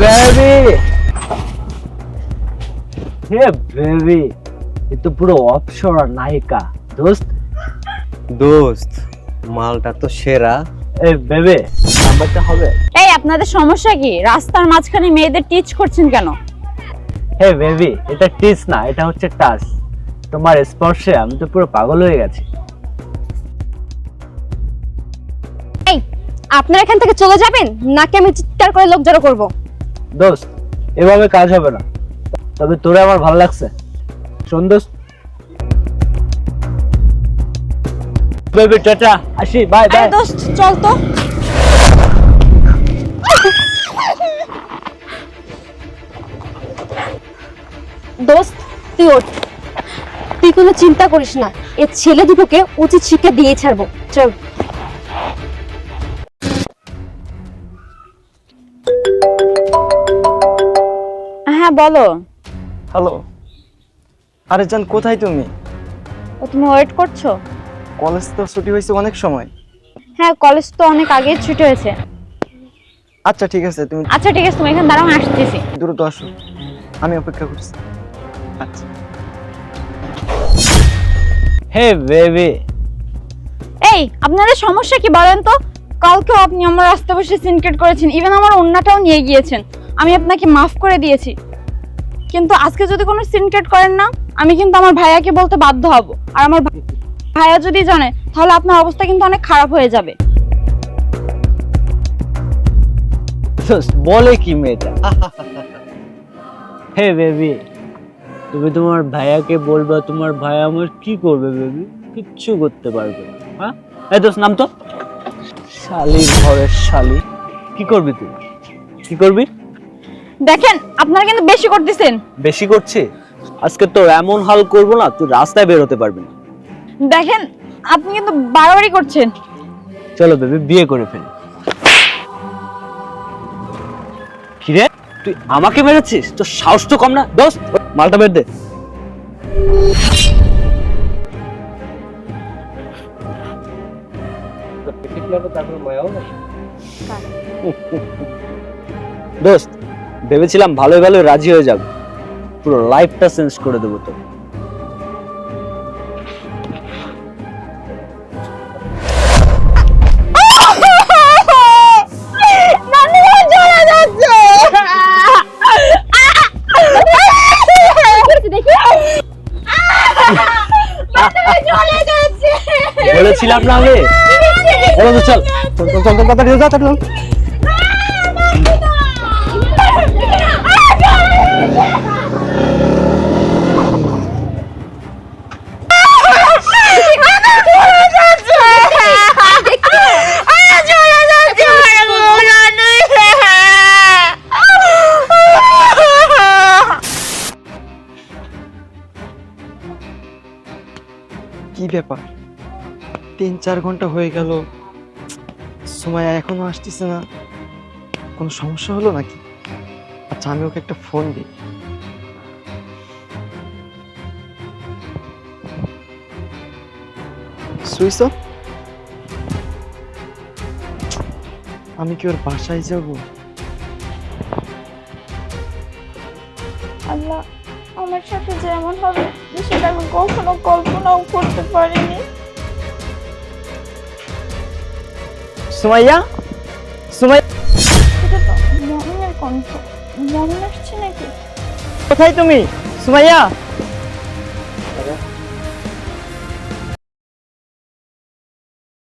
Baby হে baby এ তো পুরো অপসরা নায়িকা। দোস্ত? দোস্ত মালটা তো সেরা। এ বেবে নাম্বারটা হবে? এই আপনাদের সমস্যা কি? রাস্তার মাঝখানে মেয়েদের টিচ করছেন কেন? হে বেবি এটা টিস না এটা হচ্ছে টাচ তোমার স্পর্শে আমি তো পুরো পাগল হয়ে গেছি। এই আপনারা এখান থেকে চলে যাবেন? নাকি আমি চিৎকার করে লোক জড়ো করব? দোস্ত, এভাবে কাজ হবে না। তবে তোরে আমার ভালো লাগছে। শোন দোস্ত। Baby tata. আসি বাই বাই দোস্ত, চল তো। দোস্ত, তুই ওঠ। তুই কোনো চিন্তা করিস না। এ ছেলে দুটোকে উচিত শিক্ষা দিয়ে ছাড়বো। চল। হ্যাঁ বলো। হ্যালো আরে জান কোথায় তুমি? ও তুমি ওয়েট করছ? কলেজ তো ছুটি হয়েছে অনেক সময়। হ্যাঁ কলেজ তো অনেক আগেই ছুটি হয়েছে। আচ্ছা ঠিক আছে তুমি আচ্ছা ঠিক আছে তুমি এখানে দাঁড়াও আমি আসতেছি। দ্রুত আসো। আমি অপেক্ষা করছি। আচ্ছা। Hey baby. এই আপনাদের সমস্যা কি বলেন তো? কালকেও আপনি আমার রাস্তা বসে সিনক্রেট করেছেন ইভেন আমার অন্যটাও নিয়ে গিয়েছেন। আমি আপনাকে মাফ করে দিয়েছি। কিন্তু আজকে যদি কোনো সিনক্রেট করেন না আমি কিন্তু আমার ভাইয়াকে বলতে বাধ্য হব। আর আমার ভাইয়া যদি জানে তাহলে আপনার অবস্থা কিন্তু অনেক খারাপ হয়ে যাবে। বলে কি মেয়েটা? হে বেবি তুমি তোমার ভাইয়াকে বলবা তোমার ভাই আমার কি করবে বেবি? কিচ্ছু করতে পারবে না হ্যাঁ? এই দোস্ত নাম তো? শালি ঘরের শালি। কি করবি তুই? কি করবি? দেখেন আপনারা কিন্তু বেশি করতেছেন। বেশি করছি? আজকে তোর এমন হাল করব না তুই রাস্তায় বের হতে পারবি না। দেখেন আপনি কিন্তু বাড়াবাড়ি করছেন। চলো বেবি বিয়ে করে ফেলি। কিরে তুই আমাকে মেরেছিস? তোর সাহস তো কম না। দোস্ত মালটা বের দে। দোস্ত ভেবেছিলাম ভালোই ভালো রাজি হয়ে যাবে। পুরো লাইফটা চেঞ্জ করে দেবো তো। বলেছিলাম না আমি। চল চল চল চল কি ব্যাপার? তিন, চার ঘণ্টা হয়ে গেল। সময় এখনও আসতেছে না। কোনো সমস্যা হলো নাকি? আচ্ছা আমি ওকে একটা ফোন দিই। অফ আমি কি ওর বাসায় যাব? আল্লাহ আমার সাথে যেমন হবে সেটা আমি কখনো কল্পনাও করতে পারিনি। সুমাইয়া? সুমাই এটা তো কণ্ঠ। মমিন আসছে নাকি? কোথায় তুমি? সুমাইয়া?